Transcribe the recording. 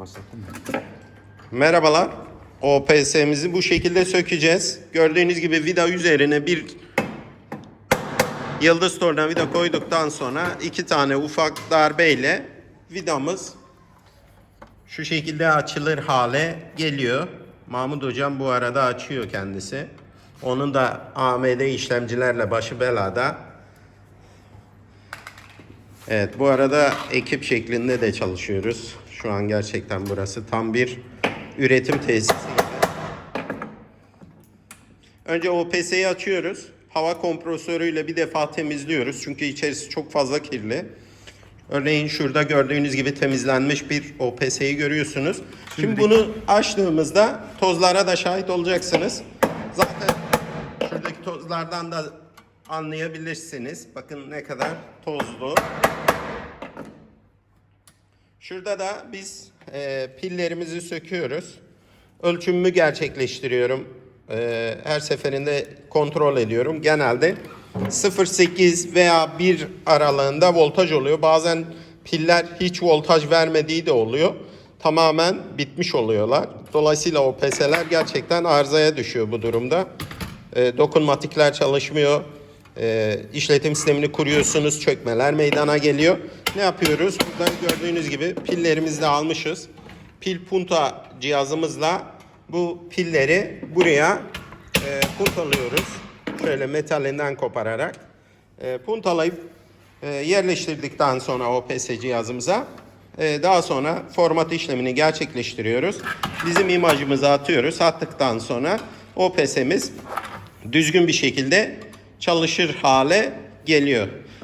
Başlattım mı? Merhabalar. OPS'mizi bu şekilde sökeceğiz. Gördüğünüz gibi vida üzerine bir yıldız tornavida koyduktan sonra iki tane ufak darbeyle vidamız şu şekilde açılır hale geliyor. Mahmut hocam bu arada açıyor kendisi. Onun da AMD işlemcilerle başı belada. Evet bu arada ekip şeklinde de çalışıyoruz. Şu an gerçekten burası tam bir üretim tesisi. Önce OPS'yi açıyoruz. Hava kompresörüyle bir defa temizliyoruz. Çünkü içerisi çok fazla kirli. Örneğin şurada gördüğünüz gibi temizlenmiş bir OPS'yi görüyorsunuz. Şimdi bunu açtığımızda tozlara da şahit olacaksınız. Zaten şuradaki tozlardan da anlayabilirsiniz. Bakın ne kadar tozlu. Şurada da biz e, pillerimizi söküyoruz. Ölçümümü gerçekleştiriyorum. E, her seferinde kontrol ediyorum. Genelde 0.8 veya 1 aralığında voltaj oluyor. Bazen piller hiç voltaj vermediği de oluyor. Tamamen bitmiş oluyorlar. Dolayısıyla o PS'ler gerçekten arızaya düşüyor bu durumda. E, dokunmatikler çalışmıyor. E, işletim sistemini kuruyorsunuz, çökmeler meydana geliyor. Ne yapıyoruz? Burada gördüğünüz gibi pillerimizi de almışız. Pil punta cihazımızla bu pilleri buraya e, puntalıyoruz. Şöyle metalinden kopararak e, puntalayıp e, yerleştirdikten sonra OPS cihazımıza e, daha sonra format işlemini gerçekleştiriyoruz. Bizim imajımızı atıyoruz. Attıktan sonra OPS'miz düzgün bir şekilde çalışır hale geliyor.